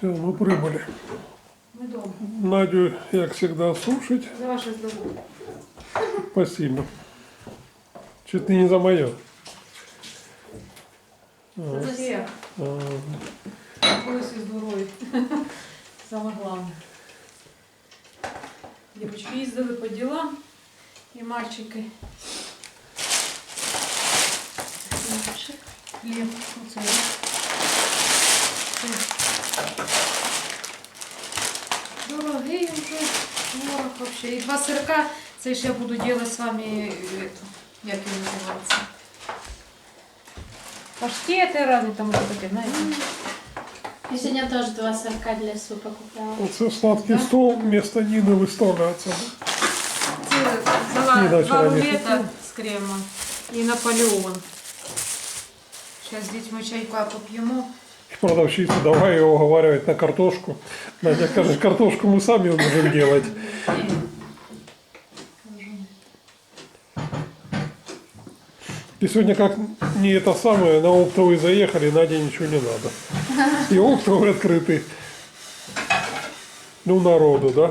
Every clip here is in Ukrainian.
Все, мы прибыли. Ми дома. Надю, как всегда, слушать. За ваше здоров'я. Спасибо. Чуть не за мое. За всіх. Були всі здорові. Саме головне. Дівчатки їздили по ділам і мальчики. Хліб. Оце. Це. Дорогий вже ворог вообще. І два сирка, це ж я буду делать з вами, е, эту, як він називається. Паштети різні там вот таке, знаєте. Я сегодня тоже два сорка для супа купила. Вот сладкий Да? стол вместо Нины выставляться. Це взяла Ні, да, два вчора не рулета з кремом і Наполеон. Зараз з дітьми чайка поп'ємо. Продавщица, давай ее уговаривать на картошку. Надя скажет, картошку мы сами можем делать. И сегодня как не это самое, на оптовый заехали, Наде ничего не надо. И оптовый открытый. Ну, народу, да?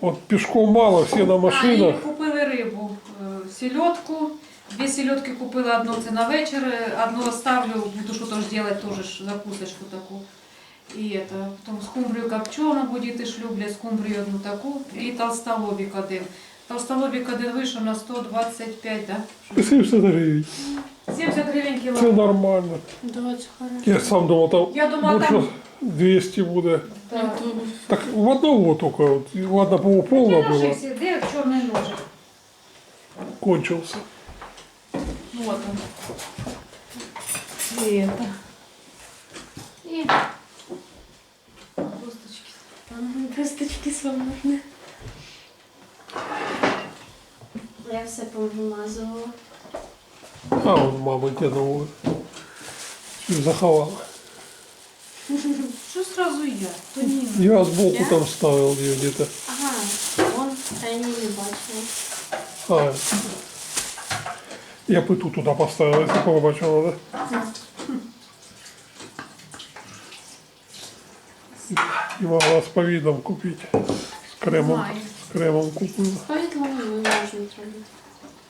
Вот пешком мало, все на А, і машинах. купили рибу, е, сельодку. Дві сельодки купила, одну це на вечір, е, одну оставлю, буду що то ж делать, тоже ж закусочку таку. І это, потім скумбрію копчену, бо діти ж люблять скумбрію одну таку, і толстолобік один. Толстолобік один вийшов на 125, да? 70 гривен. 70 гривень Это кіло. нормально. Да, очень хорошо. Я сам думал, там Я думала, больше там- 200 будет. Так. Так в одного только, вот, в одного полно Які наші было, всі, де чорний ножик? кончился. Вот он. И это. И косточки. Косточки свободны. Я все повимазувала. А он мама новую заховала. Что сразу я? То не. Я сбоку Я? там ставил ее где-то. Ага, вон, а я не бачила. А, я плиту туда поставил, если побачила, да? И могла с повидом купить. С кремом, Знаю. с кремом купила. Повідло не можна зробити.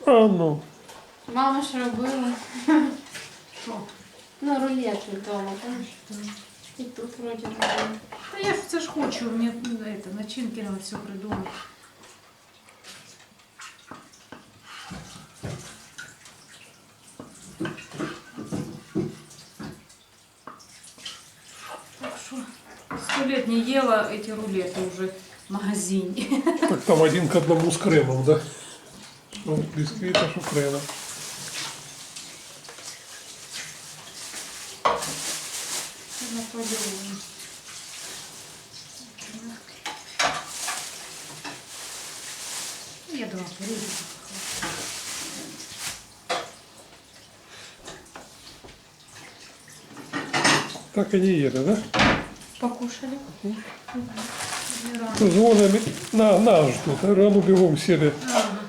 А ну, Мама ж робила. Що? Ну, рулети вдома, так? І тут вроді робила. Да я ж це ж хочу, мне ну, это, начинки надо все придумать. Эти рулеты уже в магазине. так там один к одному с кремом, да? Что бисквит, а что. Наполеон. Я порежу. Так и не ели, да? Покушали. Не рано. Звонами на нас ждут, а рано бегом сели. Ага.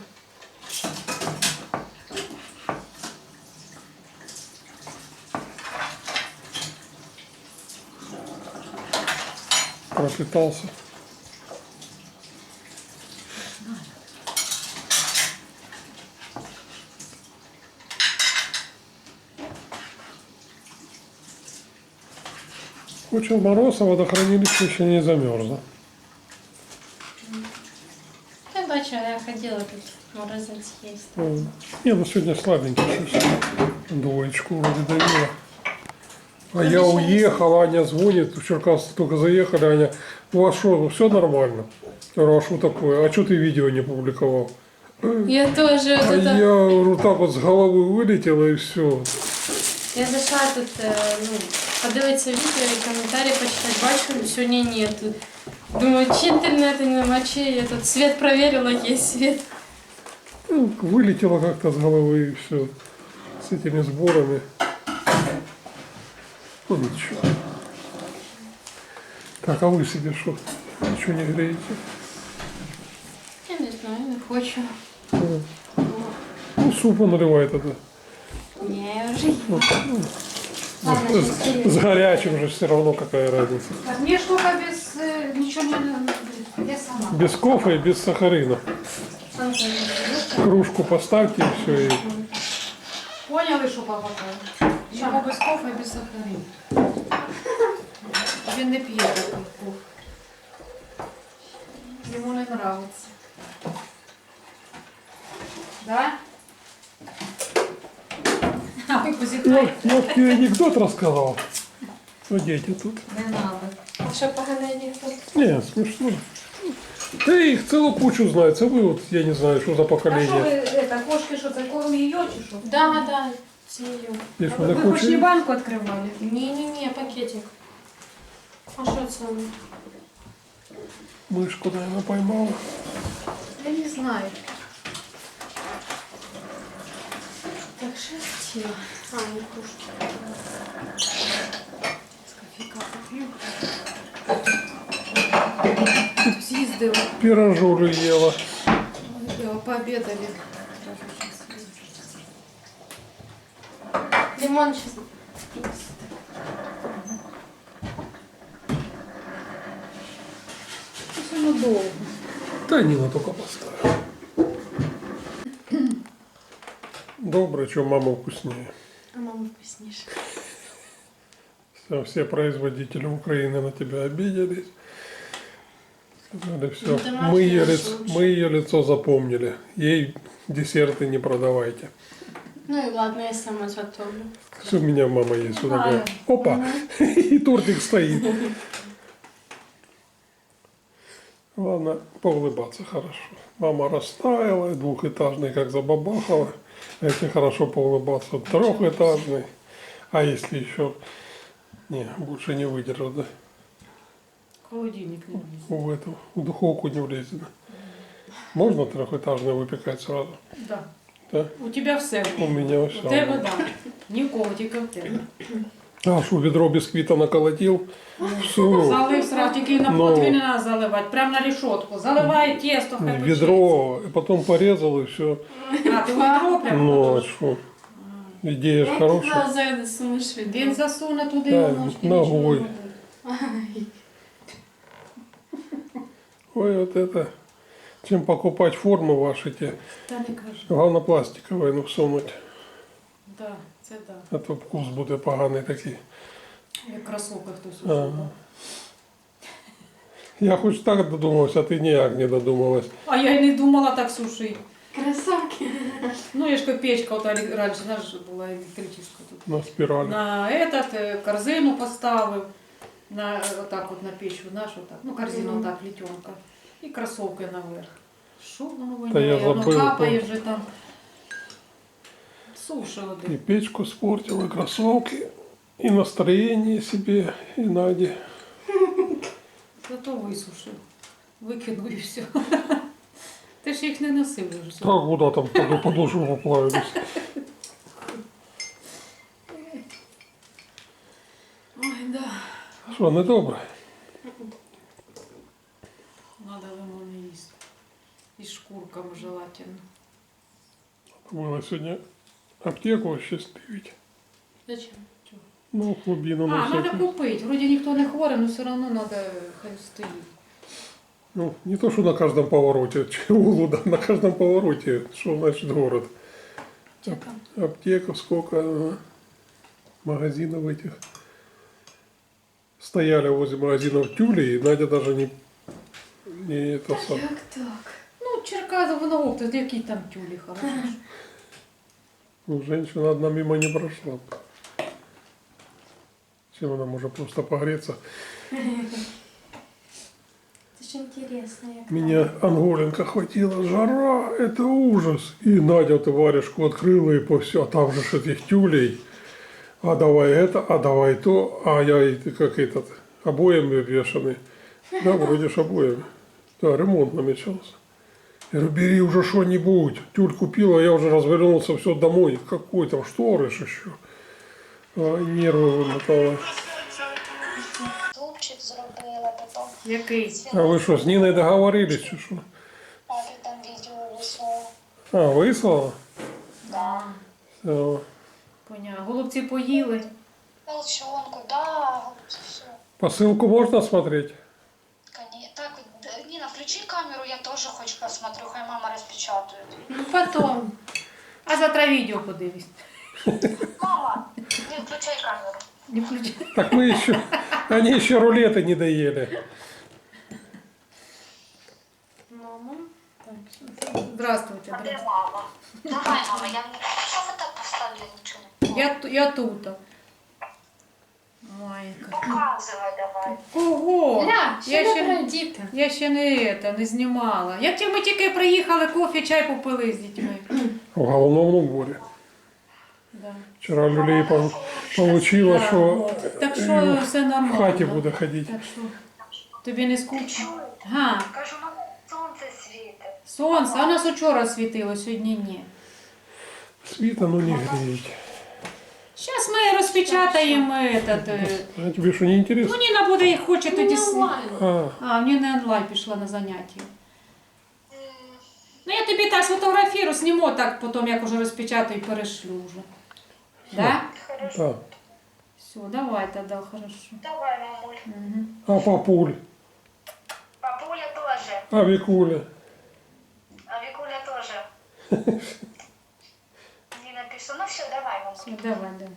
Очень мороз, а водохранилище еще не замерзло. Я бачила, я ходила тут морозець їсти. М. Не, ну сегодня слабенький чуть. Двоечку вроде давила. А я уехал, Аня звонит, в Черкассы только заехали, Аня, у вас что, ну все нормально? Я говорю, а что такое? А что ты видео не публиковал? Я теж А тут. я говорю, так вот с головы вылетело и все. Я зайшла тут, е, ну, подивитися відео і коментарі почитати, бачу, сьогодні нету. Думаю, чи інтернету нема, чи я тут світ проверила, є світ. Ну, вылетело как-то с головы и все. С этими сборами. Ну ничего. Так, а вы себе что? Ничего не греете? Я не знаю, не хочу. Ну, супу наливай тогда. Ні, я вже Ну, ну, Ладно, С, с горячим же все равно какая разница. Так, мне только без э, ничего не надо. Я сама. Без кофе и без сахарина. Кружку поставьте и все. И... Поняли, що папа каже? Йому без кофе і без сахарин. Він не п'є такий кофе. Йому не нравиться. ви Я, позіхаєте? я тебе анекдот рассказал. Ну, дети тут. Не надо. А что, поганый анекдот? Не, смешно. Да их целую кучу знается. Вы вот, я не знаю, что за А що поколение. ви, это, кошки, що це корм її чи що? Да, да, семью. И что Ви за хоч не куча? банку відкривали? Не-не-не, пакетик. А что это самое? Мышку, наверное, поймала. Я не знаю. Так, шерстила. А, не кружки. З кофейка поп'ю. З'їздила. Пирожуры ела. Ой, Пообедали. Лимон сейчас. Це ну довго. Да Нина только поставила. Доброе, что мама вкуснее. А мама вкуснейшая. Все, все производители Украины на тебя обиделись. Сказали, все, Ну, мы ее, лицо, мы ее лицо запомнили. Ей десерты не продавайте. Ну и ладно, я сама готовлю. Все, у меня мама есть. Вот такая. Опа! И тортик стоит. Ладно, поулыбаться хорошо. Мама растаяла, двухэтажный как забабахала. А Если хорошо поулыбаться, трехэтажный. А если еще... Не, лучше не выдержу, да? Холодильник не вліз. В эту, в духовку не влезет. да? Можно трехэтажный выпекать сразу? Да. Да? У тебе все. У меня У все. тебе, да. Нікого, тільки в тебе. А что, ведро бисквита наколотил? Всю. Залив сразу, тільки на Ну. противень не треба заливати, прямо на решетку. Заливай тесто, хай Ведро, и потом порезал и все. печеться. А, ти в ведро прямо? Ну, а что? Идея ж Я хорошая. когда зайду, сумишь Він засуне туди Да, воно ж і ногою. нічого не буде. Ой, вот это. Чем покупать формы ваши те. Та не кажи. Главное пластиковые, ну всунуть. Да, це да. А то вкус буде поганий такий. Як кросовка хтось Ага. усунув. Я хоч так додумався, а ти ніяк не додумалась. А я й не думала так сушити. Красавки. Ну, я ж печка от раніше, знаєш, була електрична тут. На спіралі. На этот е, корзину поставив, на е, отак от на печку, знаєш, отак. Ну, корзину Мгм. отак, плетенка. І кросовки наверх. Що воно Та я воняє? Воно забив, капає то- вже там. Суши І один. печку спортила, і кросовки, і настроєння собі, і Наді. Зато висушив. Викинув і все. Ти ж їх не носив вже. Так куди там поду- подушку поплавились. Ой, да. Що, не добре? Надо лимон їсти. І з шкурками желательно. Було сьогодні аптеку осчастливить. Зачем? Ну, клубину А, на треба всякий. купити. Вроді ніхто не хворий, але все одно треба хай стоїть. Ну, не то, что на каждом повороте, Чеулу, да, на каждом повороте, что значит город. Что там? Аптека, сколько ага. магазинов этих. Стояли возле магазинов тюли, и Надя даже не, не это сам. Як так? Ну, Черказа, воно опта, які там тюлі хороші. Ну, женщина одна мимо не прошла. Чем она может просто погреться? Це ж інтересно, як Меня Анголенко хватило, жара, это ужас. И Надя эту варежку открыла и по все, а там же этих тюлей. А давай это, а давай то, а я и как этот, обоями вешаны. Да, вроде ж обоями. Да, ремонт намечался. Я говорю, бери уже что-нибудь. Тюль купила, я уже развернулся, все домой. Какой там шторы ж еще. А, нервы вымотало. Супчик зробила, потім Який? А вы что, с Ниной договорились, что? что? папі там відео вислала. А, выслала? Да. Все. Поня. Голубці поїли. Та Волчонку, да, все. Посылку можно смотреть? Так, д- Нина, включи камеру, я тоже хоть посмотрю, хай мама распечатает. Ну потом. А завтра відео подивись. Мама, не включай камеру. Не включай. Так мы еще, они еще рулеты не доели. Мама. Так, Здравствуйте. А де здравствуйте. мама? Давай, мама, я не... Що ви так поставили, нічого не помню. Я, ту- я тут. Майка. Показывай давай. Кого? Ля, я, що ще, добре, діти? я ще не, это, не знімала. Як ті- ми тільки приїхали, кофе, чай попили з дітьми. В головном уборе. Да. Вчера люлей по- получила, Да, что. Так що все нормально. в хате буду ходить. Так що тобі не скучно? Га, Кажу, ну сонце світить. сонце, а у нас учора світило, сьогодні ні. Світа, ну не греть. Зараз ми розпечатаємо этот. А тебе что, не Ну. Ніна буде їх хоче тоді. не. А, А, в Ніни онлайн пішла на заняття. Ну я тобі так сфотографірую, зніму так, потім як уже розпечатаю і перешлю вже. Да? Хорошо. да. Все, давай тоді, хорошо. Давай, мамуль. Угу. А папуль, Папуля тоже. а Викуля. А Викуля тоже. Не напишу. Ну все, давай, мамуль. Все, давай, давай.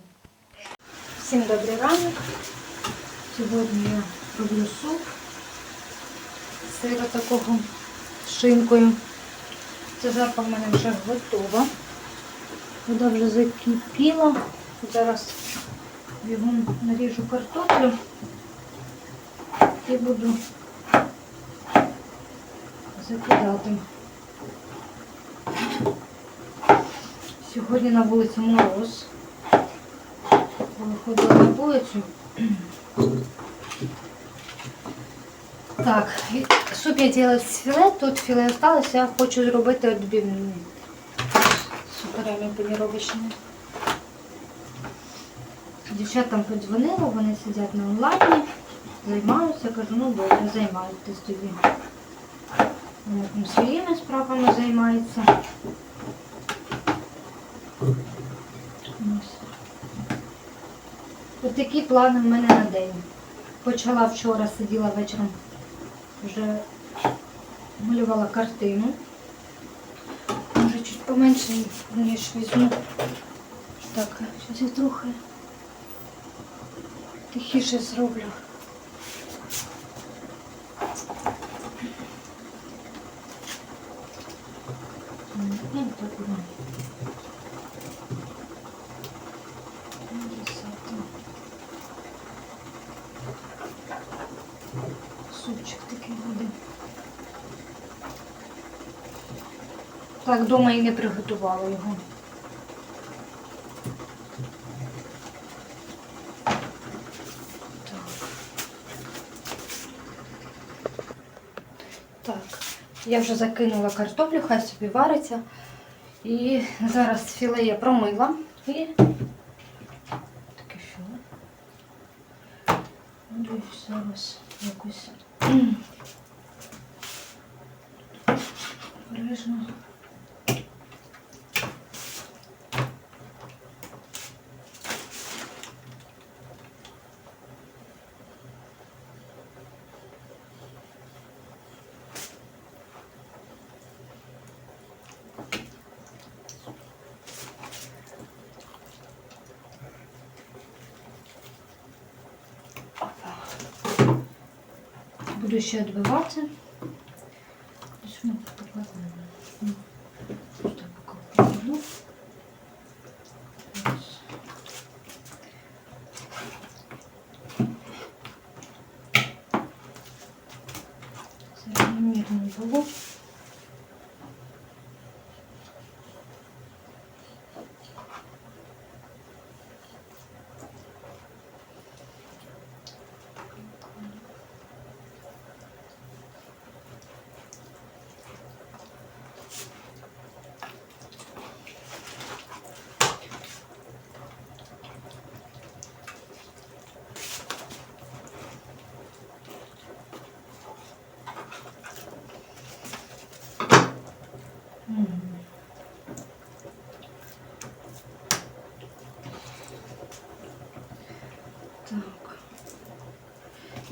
Всім добрий ранок. Сьогодні я роблю суп з сира такого з шинкою. Це жарка в мене вже готова. Вода вже закипіла. Зараз бігом наріжу картоплю і буду закидати. Сьогодні на вулиці мороз. Виходила на вулицю. Так, суп я делаю з філе, тут філе осталось, я хочу зробити відбивні. Суперами паніровочними. Дівчатам подзвонила, вони сидять на онлайні, займаються, кажу, ну добре, займайтесь тоді. Вони там своїми справами займаються. Ось такі плани в мене на день. Почала вчора, сиділа вечором, вже малювала картину. Поменше, ніж візьму. Так, зараз я трохи тихіше зроблю. Ну, так воно. Десята. Супчик такий буде. Так, вдома і не приготувала його. Так. Я вже закинула картоплю, хай собі вариться. І зараз філе я промила і таке філе. Буду зараз якось обережно. Буду ще відбивати.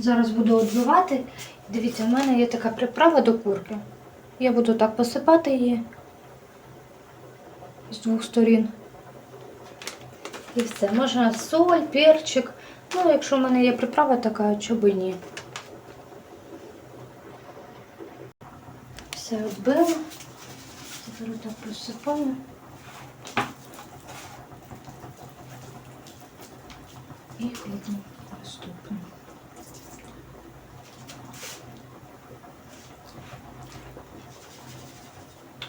Зараз буду відбивати. Дивіться, в мене є така приправа до курки. Я буду так посипати її з двох сторін. І все. Можна соль, перчик. Ну, якщо в мене є приправа така, і ні. Все відбила. Тепер так просипаю. І кладемо наступне.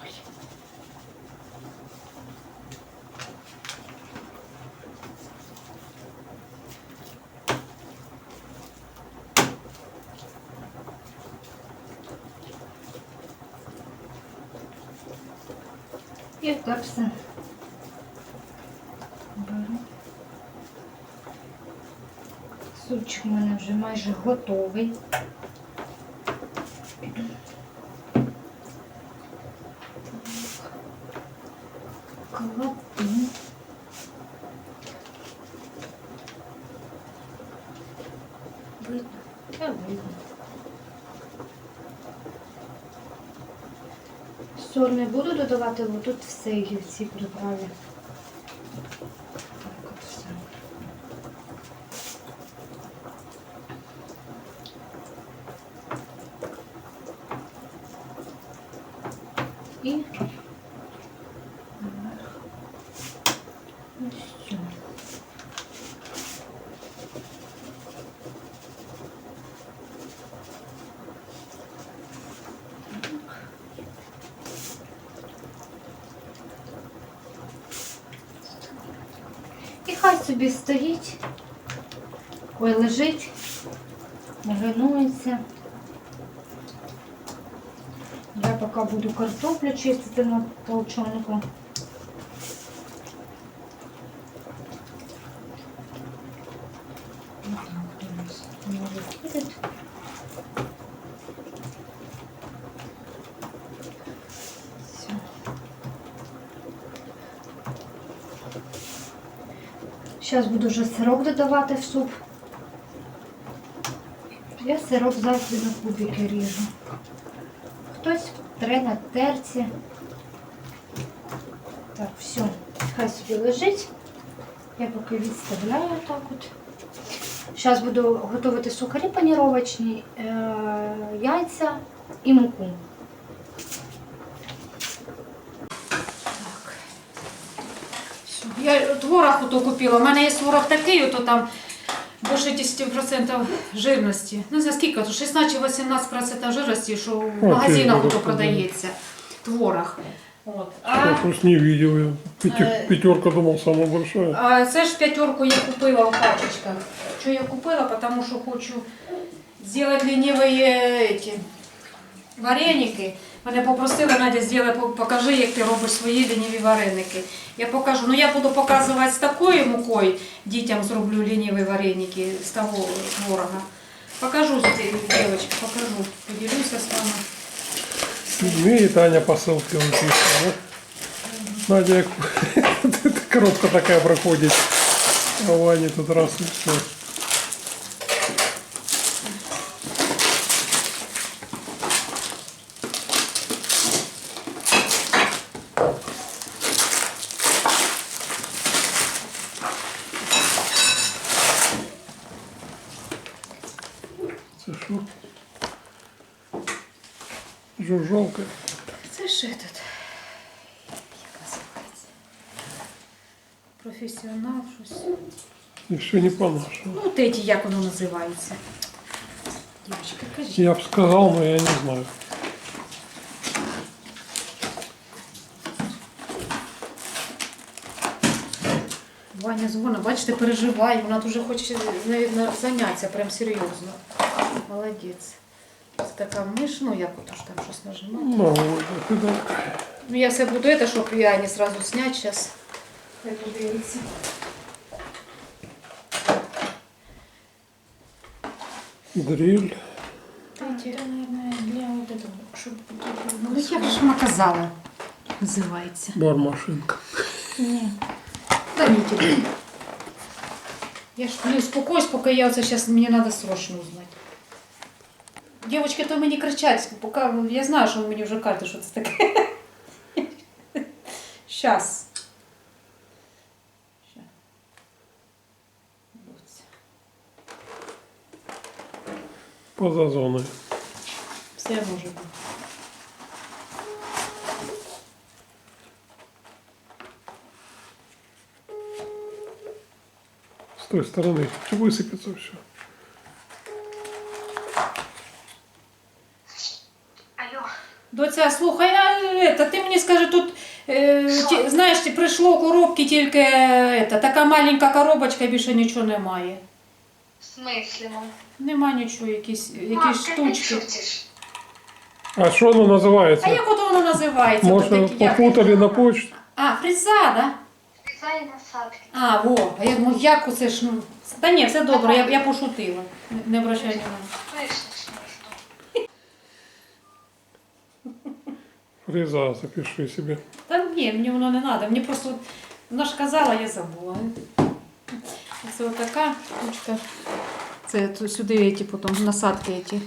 Ой. І так все. Беру. Супчик у мене вже майже готовий. Кладу. Видно? Та видно. Соль не буду отут все цій приправі. Так от все. І наверх. Ось сюди. І хай собі стоїть, ой, лежить, маринується. Я поки буду картоплю чистити на толчонку. Вот так у нас может будет. Всё. Зараз буду вже сирок додавати в суп. Я сирок завжди на кубики ріжу. Хтось тре на терці. Так, все, хай собі лежить. Я поки відставляю так от. Зараз буду готувати сухарі паніровочні, е, яйця і муку. Всё. Я творог ото купила. У мене є творог такий, ото там більше 10% жирності. Ну, за скільки? То 16-18% жирності, що в магазинах ото продається. Творог. От. Я А, просто не видел я. Э. Пятерка думал самая большая. а це ж п'ятерку я купила в пачечках. Що я купила? Тому що хочу зробити ліниві эти, вареники. Мене попросили, Надя, зроби, покажи, як ти робиш свої ліниві вареники. Я покажу. Ну я буду показувати з такою мукою, дітям зроблю ліниві вареники з того творога. Покажу, дівчатки, покажу. Поділюся з вами. Седьмые Таня посылки написала, да? Надя, як- коробка такая проходит. А у Ани тут раз и все. И все не по-нашему. Ну, от эти, як воно називається. Дівчатка, кажіть. Я бы сказал, но я не знаю. Ваня дзвонить, бачите, переживає, вона дуже хоче навіть на заняття, прям серйозно. Молодець. Це така миш, ну як ото ж там щось нажимати. Ну, вот, ты так. Ну я все буду это, щоб я не сразу снять сейчас. Хай подивиться. Дрель. Эти, наверное, для вот этого, щоб... Ну, як же вона казала, називається. Бармашинка. Ні. Замітили. Я ж не успокоюсь, поки я оце зараз мені треба срочно узнати. Дівчатки, то мені кричать, поки я знаю, що ви мені вже кажете, що це таке. Щас. Поза зоною. Все може бути. С той стороны. Высыпется все. Алло. Доця, слухай, а это, ти мені скажи, тут, е, ті, знаєш, ті, прийшло коробки тільки е, это, така маленька коробочка, більше нічого немає. Мам? Нема нічого, якісь, якісь штучки. А что оно А называется? як от воно називається? Может, Тут такі, як- попутали на почту? А, фреза, да? Врізай насадки. А, во, а я думаю, як оце ж, ну... Та ні, все добре, я, я пошутила. Не, не обращай уваги. Вийшло смішно. Фреза, запиши себе. Та ні, мені воно не треба. Мені просто, вона ж казала, я забула. Це отака штучка. Це тут сюди ті потім насадки ті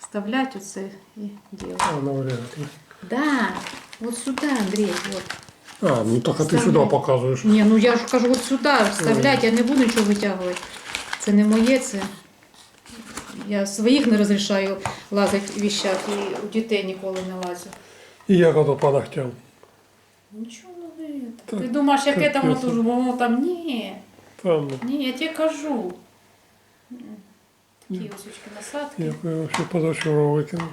вставлять оце і делать. А, навряд ли. Да, вот сюда, Андрей, вот. А, ну так а ты Вставляй. сюда показываешь. Ні, ну я ж кажу, от сюди вставлять, я не буду нічого витягувати. Це не моє, це. Я своїх не розрішаю лазити в віщах і у дітей ніколи не лазю. И я году по ногтям. Нічого не это. Так, Ти думаєш, як капець. це воно тут, воно там ні. Там, Ні, я тебе кажу. М, Такі ось очки насадки. я бы вообще позавчера выкинул.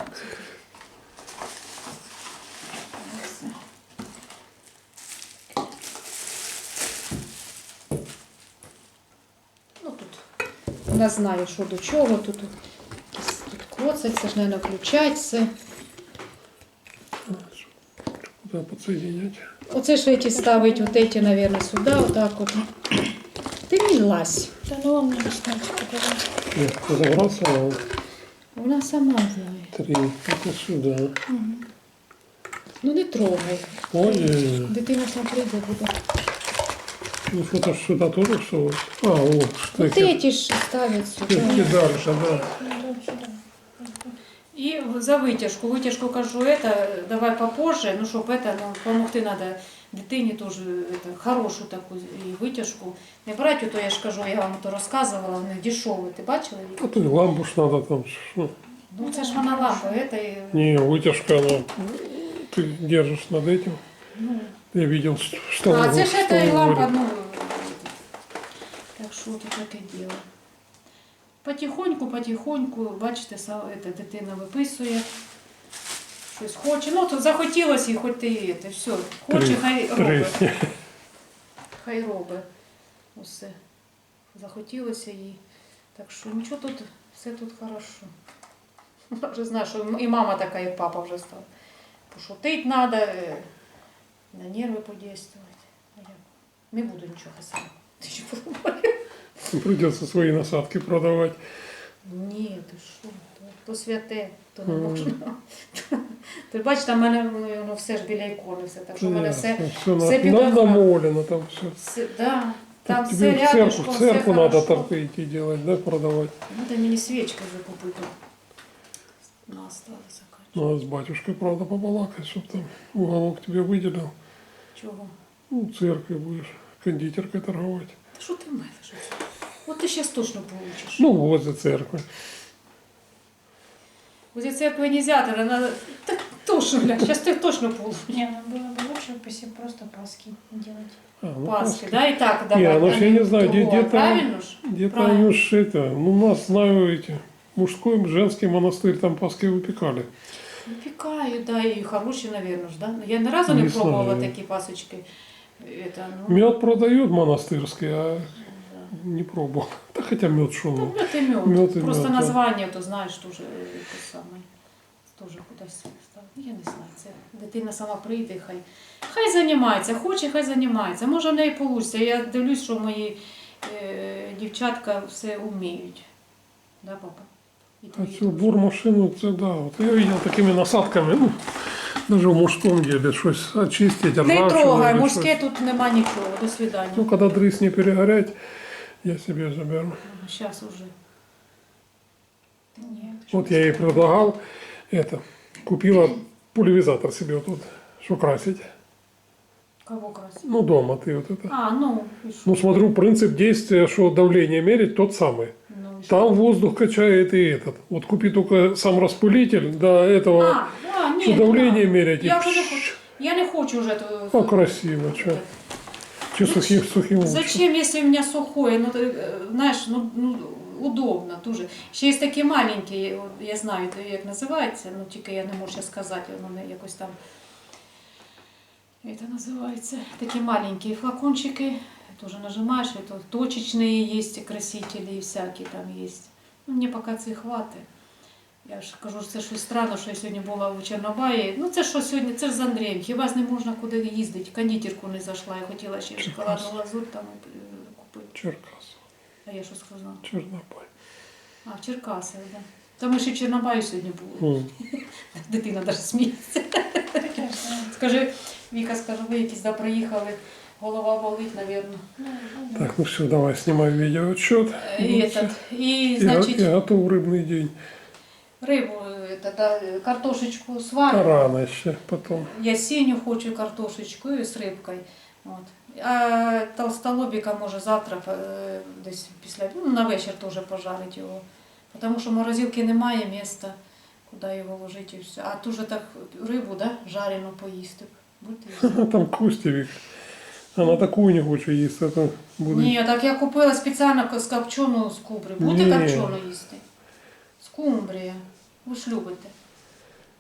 Ну тут вона знає, що до чого. Тут, якісь- тут коцать, це ж, мабуть, включать це. Куда подсоединять? Оце ж эти ставить, вот эти, наверное, сюда, вот так вот. Ти не лазь. Да ну он мне не знает, что это. Нет, разобрался, а Вона сама знає. три. Это сюда. Ну не трогай. Ой, Дитина сама прийде буде. ну что-то ж сюда тоже что? А, вот, Вот штеки. эти ж ставять Штеки сюди. дальше, да. І за витяжку. Витяжку кажу, это, давай попозже, ну щоб это, ну, помогти надо дитині теж это, хорошу таку і витяжку. Не брати, то я ж кажу, я вам то розказувала, вони дешеві. Ти бачила їх? А то и лампу ж надо там. что? Ну це ж вона лампа, это, і, Не, вытяжка, она, ты держишь над этим. ну, Я видел, что А, в- це ж что это і в лампа, говорит. ну. Так що тут таке діло. Потихоньку, потихоньку, бачите, са- это, дитина виписує. Щось хоче. Ну, то захотілося і хоч ти це, все. Хоче, хай робить. Хай робить. Усе. Захотілося їй. Так що нічого тут, все тут хорошо. Я вже знаю, що і мама така, як папа вже став. Пошутить треба, на нерви я не буду нічого сама. Ти що? Придется свои насадки продавать. Ні, ти що? То, то святе, то не Мгм. можна. Ти бачиш, там в мене ну, воно все ж біля ікони, все. Так що в мене все, все, все на, під на, охрану. намолено там все. все да, там тебе все в церковь, рядышком, в все церковь надо хорошо. торты идти делать, да, продавать. Надо мені свічки вже купити. На осталось закачати. Надо с батюшкой, правда, побалакать, чтобы там уголок тебе выделил. Чого? Ну, церковь будешь кондитеркой торговать. Та що ти мелиш? оце? От ти зараз точно получиш. Ну, возле церкви. Возле церкви нельзя, тогда надо... Так точно, бля, сейчас ты точно получишь. Не, ну было бы лучше пусть просто паски делать. А, ну, Пасхи, да, и так Не, давай. ну ж я не знаю, где- другое. где-то- Правильно ж? Где-то Правильно. они ж это, ну, у нас, знаю, эти, мужской, женский монастырь, там паски выпекали. Выпекают, да, и хорошие, наверное, ж, да? Я ни разу не, Не пробовала знаю. такие пасочки. Это, ну, Мед продают монастырский, а да. не пробовал. Да хотя мед шел. Ну, мед и мед. Мед и Просто мед, да. название, то знаешь, тоже э, те самое. Тоже кудись став. Я не знаю, це дитина сама прийде, хай. Хай займається, хоче, хай займається. Може, в неї вийде. Я дивлюсь, що мої е, дівчатка все вміють. Да, папа? І А твої цю теж. бурмашину, це да. Вот я видел такими насадками, ну, даже в мужском деле, щось очистить, Не ржавчину трогай, или мужське тут нема нічого. До свидання. Ну, когда дрыс не перегорять, Я себе заберу. Сейчас уже. Нет. Вот я ей предлагал это. Купила пульверизатор себе вот тут, что красить. Кого красить? Ну, дома ты вот это. А, ну, и? Ну, смотрю, принцип действия, что давление мерить тот самый. Ну, и? Там воздух качает и этот. Вот купи только сам распылитель, до этого, А, а, что нет, давление да. мерять. и Я вже не пш, хочу. Я не хочу вже ту. А, красиво, что? Че сухим, сухим лучше. Зачем, если у меня сухое? Ну, ты, э, знаешь, ну, ну, удобно дуже. Ще є такі маленькі, от я знаю, то як називається, ну тільки я не можу ще сказати, воно не якось там. Это называется такие маленькие флакончики, тоже нажимаешь, это точечные есть красители всякие там есть. Ну, мне поки це хватить. Я ж кажу, це щось странно, що я сьогодні була у Чорнобаї. Ну це що сьогодні, це ж з Андрієм. Хіба ж не можна куди їздити? Кондитерку не зайшла, я хотіла ще шоколадну лазурь там е, купити. Черкас, А я що сказала? Чернобыль. А, в Черкасах, да. Та ми ще в Чорнобаю сьогодні були. М. Дитина навіть сміється. Скажи, Віка, скажи, ви якісь да, приїхали, голова болить, напевно. Так, ну все, давай, снимай видеоотчет. І, этот, і, И, значить, и готов рыбный день. рибу, это, картошечку сварю. рано еще потом. Я сіню хочу картошечку і з рибкою. От. А толстолобіка може завтра е, десь після, ну, на вечір теж пожарить його. Тому що морозилки немає міста, куди його ложити і все. А тут же так рибу, да, жарену поїсти. Їсти? Там Костевик. Она такую не хочет есть. Это будет... Ні, так я купила спеціально скумбрію. Будете Ні. копчену їсти? Скумбрія. Ви ж любите.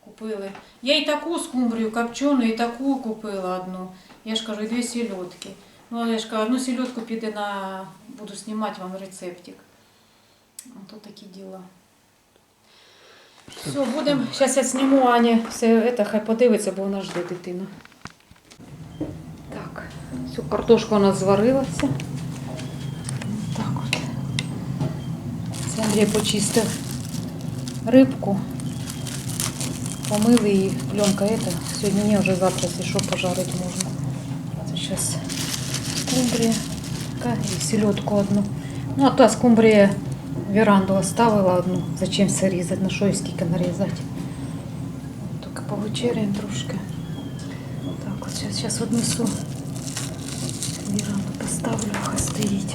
Купили. Я і таку скумбрію копчену, і таку купила одну. Я ж кажу, і дві сільотки. Ну, але я ж кажу, одну сільотку піде на. Буду знімати вам рецептик. Ото такі діла. Все, будемо. Зараз я зніму Ані. Все це хай подивиться, бо вона жде дитину. Так, всю картошка у нас зварилася. Так от. Це Андрій почистив рибку. Помив її, пленка это. Сьогодні ні, вже завтра, якщо що, пожарити можна. Це зараз скумбрія. Така, і селедку одну. Ну, а та скумбрія веранду оставила одну. Зачем все різати? На що і скільки нарізати? Тільки повечеряємо трошки. Так, от зараз, зараз однесу. Віранду поставлю, хай стоїть.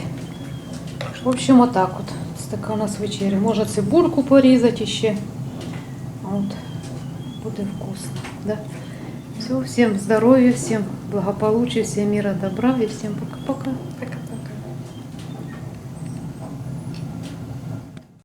В общем, отак от. Це така у нас вечеря. Може цибульку порізати ще. От. Буде вкусно. Да? Все, всем здоровья, всем благополучия, всем мира, добра и всем пока-пока. Пока.